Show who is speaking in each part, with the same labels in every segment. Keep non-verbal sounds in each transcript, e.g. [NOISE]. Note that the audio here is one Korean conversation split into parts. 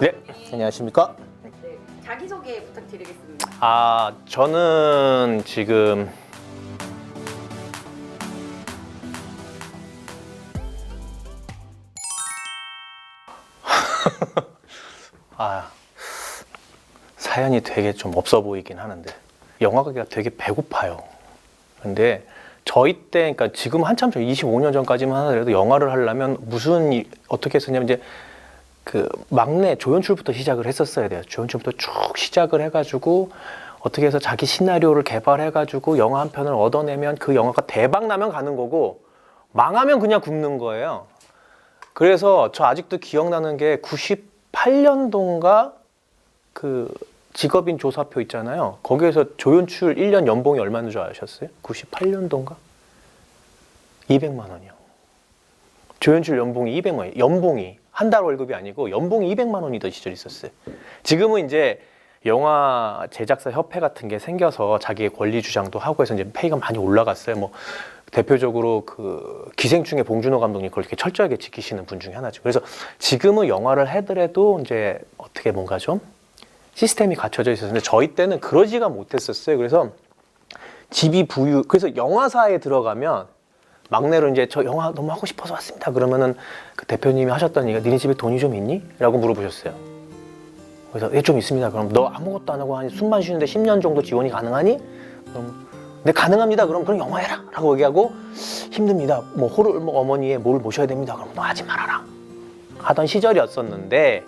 Speaker 1: 네, 안녕하십니까?
Speaker 2: 네, 자기소개 부탁드리겠습니다.
Speaker 1: 아, 저는 지금 [LAUGHS] 아, 사연이 되게 좀 없어 보이긴 하는데 영화가 되게 배고파요. 근데 저희 때, 그러니까 지금 한참 전 25년 전까지만 하더라도 영화를 하려면 무슨 일- 어떻게 했었냐면 이제 그 막내 조연출부터 시작을 했었어야 돼요. 조연출부터 쭉 시작을 해가지고 어떻게 해서 자기 시나리오를 개발해가지고 영화 한 편을 얻어내면 그 영화가 대박 나면 가는 거고 망하면 그냥 굽는 거예요. 그래서 저 아직도 기억나는 게 98년도인가 그 직업인 조사표 있잖아요. 거기에서 조연출 1년 연봉이 얼마인 줄 아셨어요? 98년도인가? 200만 원이요. 조연출 연봉이 200만 원. 연봉이 한 달 월급이 아니고 연봉이 200만 원이던 시절이 있었어요. 지금은 이제 영화 제작사 협회 같은 게 생겨서 자기의 권리 주장도 하고 해서 이제 페이가 많이 올라갔어요. 뭐 대표적으로 그 기생충의 봉준호 감독님 그걸 이렇게 철저하게 지키시는 분 중에 하나죠. 그래서 지금은 영화를 하더라도 이제 어떻게 뭔가 좀 시스템이 갖춰져 있었는데 저희 때는 그러지가 못했었어요. 그래서 집이 부유 그래서 영화사에 들어가면 막내로 이제 저 영화 너무 하고 싶어서 왔습니다. 그러면은 그 대표님이 하셨던 얘기가 니네 집에 돈이 좀 있니? 라고 물어보셨어요. 그래서 예, 좀 있습니다. 그럼 너 아무것도 안 하고 한 숨만 쉬는데 10년 정도 지원이 가능하니? 그럼 네 가능합니다. 그럼 그럼 영화 해라. 라고 얘기하고 힘듭니다. 뭐 호를 뭐 어머니의 뭘 모셔야 됩니다. 그럼 너 하지 말아라. 하던 시절이었었는데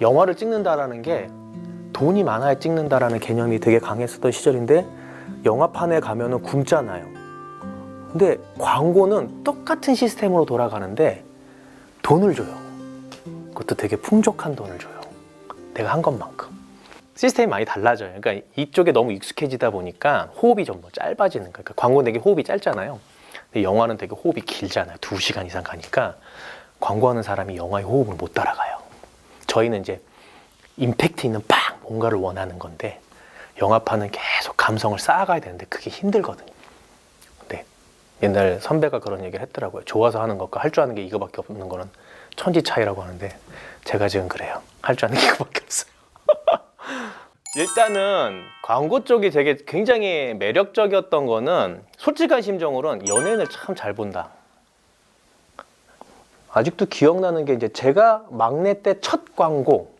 Speaker 1: 영화를 찍는다라는 게 돈이 많아야 찍는다라는 개념이 되게 강했었던 시절인데 영화판에 가면은 굶잖아요. 근데 광고는 똑같은 시스템으로 돌아가는데 돈을 줘요. 그것도 되게 풍족한 돈을 줘요. 내가 한 것만큼. 시스템이 많이 달라져요. 그러니까 이쪽에 너무 익숙해지다 보니까 호흡이 좀더 짧아지는 거예요. 그러니까 광고 되게 호흡이 짧잖아요. 근데 영화는 되게 호흡이 길잖아요. 두 시간 이상 가니까 광고하는 사람이 영화의 호흡을 못 따라가요. 저희는 이제 임팩트 있는 팍 뭔가를 원하는 건데 영화판은 계속 감성을 쌓아가야 되는데 그게 힘들거든요. 네. 옛날 선배가 그런 얘기를 했더라고요. 좋아서 하는 것과 할 줄 아는 게 이거밖에 없는 거는 천지 차이라고 하는데 제가 지금 그래요. 할 줄 아는 게 이거밖에 없어요. [LAUGHS] 일단은 광고 쪽이 되게 굉장히 매력적이었던 거는 솔직한 심정으로는 연예인을 참 잘 본다. 아직도 기억나는 게 이제 제가 막내 때 첫 광고,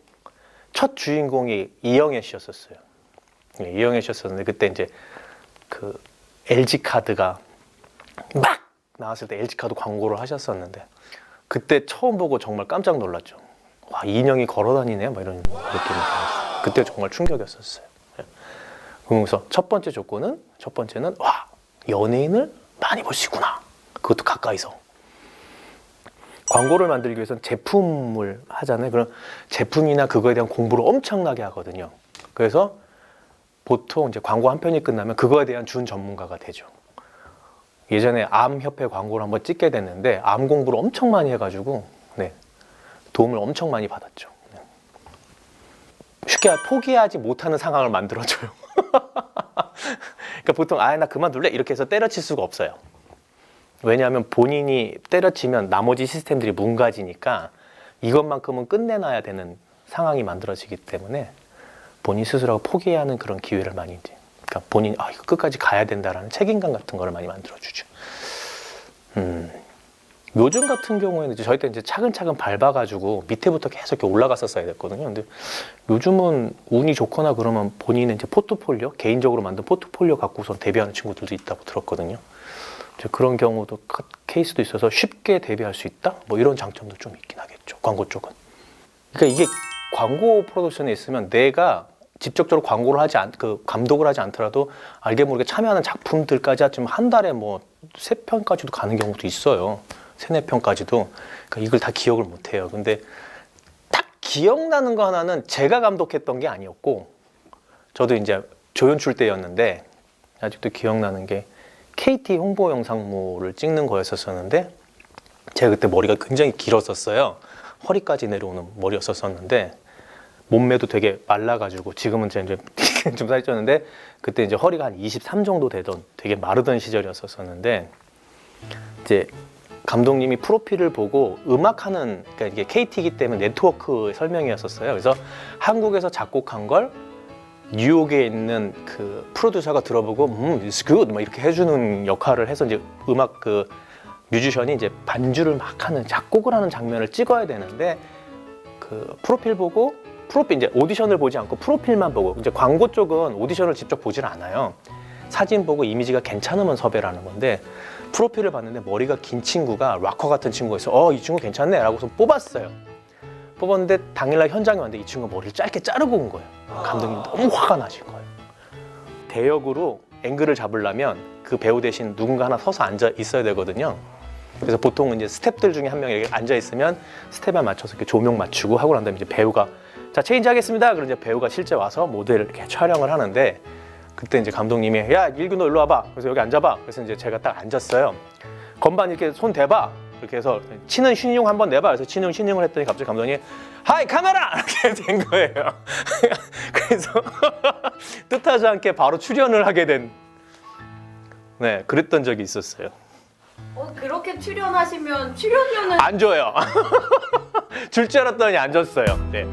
Speaker 1: 첫 주인공이 이영애 씨였었어요. 예, 이영애 씨였었는데 그때 이제 그 LG 카드가 막 나왔을 때 LG 카드 광고를 하셨었는데 그때 처음 보고 정말 깜짝 놀랐죠. 와 인형이 걸어다니네, 막 이런 느낌이 들었어요. 그때 정말 충격이었었어요. 예. 그러면서 첫 번째 조건은 첫 번째는 와 연예인을 많이 보시구나. 그것도 가까이서. 광고를 만들기 위해서는 제품을 하잖아요. 그럼 제품이나 그거에 대한 공부를 엄청나게 하거든요. 그래서 보통 이제 광고 한 편이 끝나면 그거에 대한 준 전문가가 되죠. 예전에 암 협회 광고를 한번 찍게 됐는데 암 공부를 엄청 많이 해가지고 네, 도움을 엄청 많이 받았죠. 네. 쉽게 말- 포기하지 못하는 상황을 만들어줘요. [LAUGHS] 그러니까 보통 아나 그만둘래 이렇게 해서 때려칠 수가 없어요. 왜냐하면 본인이 때려치면 나머지 시스템들이 뭉가지니까 이것만큼은 끝내놔야 되는 상황이 만들어지기 때문에 본인 스스로가 포기해야 하는 그런 기회를 많이 이제 그러니까 본인 아 이거 끝까지 가야 된다라는 책임감 같은 거를 많이 만들어주죠. 음. 요즘 같은 경우에는 이제 저희 때 이제 차근차근 밟아가지고 밑에부터 계속 이렇게 올라갔었어야 됐거든요. 근데 요즘은 운이 좋거나 그러면 본인의 이제 포트폴리오, 개인적으로 만든 포트폴리오 갖고서 데뷔하는 친구들도 있다고 들었거든요. 이제 그런 경우도 카- 케이스도 있어서 쉽게 데뷔할 수 있다? 뭐 이런 장점도 좀 있긴 하겠죠. 광고 쪽은. 그러니까 이게 광고 프로덕션에 있으면 내가 직접적으로 광고를 하지 않, 그 감독을 하지 않더라도 알게 모르게 참여하는 작품들까지 지금 한 달에 뭐 세 편까지도 가는 경우도 있어요. 세네 편까지도. 그러니까 이걸 다 기억을 못 해요. 근데 딱 기억나는 거 하나는 제가 감독했던 게 아니었고 저도 이제 조연출 때였는데 아직도 기억나는 게 KT 홍보 영상물을 찍는 거였었는데 제가 그때 머리가 굉장히 길었었어요. 허리까지 내려오는 머리였었는데 몸매도 되게 말라가지고 지금은 이제 [LAUGHS] 좀 살이 쪘는데 그때 이제 허리가 한 23 정도 되던 되게 마르던 시절이었었는데 이제 감독님이 프로필을 보고 음악하는 그러니까 이게 KT이기 때문에 네트워크 설명이었었어요. 그래서 한국에서 작곡한 걸 뉴욕에 있는 그 프로듀서가 들어보고 음, it's good 막 이렇게 해주는 역할을 해서 이제 음악 그 뮤지션이 이제 반주를 막 하는 작곡을 하는 장면을 찍어야 되는데 그 프로필 보고 프로필 이제 오디션을 보지 않고 프로필만 보고 이제 광고 쪽은 오디션을 직접 보질 않아요. 사진 보고 이미지가 괜찮으면 섭외를 하는 건데 프로필을 봤는데 머리가 긴 친구가 락커 같은 친구가 있어. 어, 이 친구 괜찮네. 라고서 뽑았어요. 뽑았는데 당일날 현장에 왔는데 이 친구가 머리를 짧게 자르고 온 거예요. 감독님 너무 화가 나신 거예요. 대역으로 앵글을 잡으려면 그 배우 대신 누군가 하나 서서 앉아 있어야 되거든요. 그래서 보통 이제 스탭들 중에 한 명이 앉아 있으면 스텝에 맞춰서 이렇게 조명 맞추고 하고 난 다음에 이제 배우가 자 체인지 하겠습니다. 그럼 이제 배우가 실제 와서 모델을 이렇게 촬영을 하는데 그때 이제 감독님이 야 일균 너 일로 와봐. 그래서 여기 앉아봐. 그래서 이제 제가 딱 앉았어요. 건반 이렇게 손 대봐. 이렇게 해서 치는 신용 한번 내봐. 그래서 치는 신용을 했더니 갑자기 감독님 하이 카메라 [LAUGHS] 이렇게 된 거예요. [LAUGHS] 그래서 [LAUGHS] 뜻하지 않게 바로 출연을 하게 된 네, 그랬던 적이 있었어요.
Speaker 2: 어, 그렇게 출연하시면 출연료는
Speaker 1: 안 줘요. 줄 줄 알았더니 안 줬어요. 네.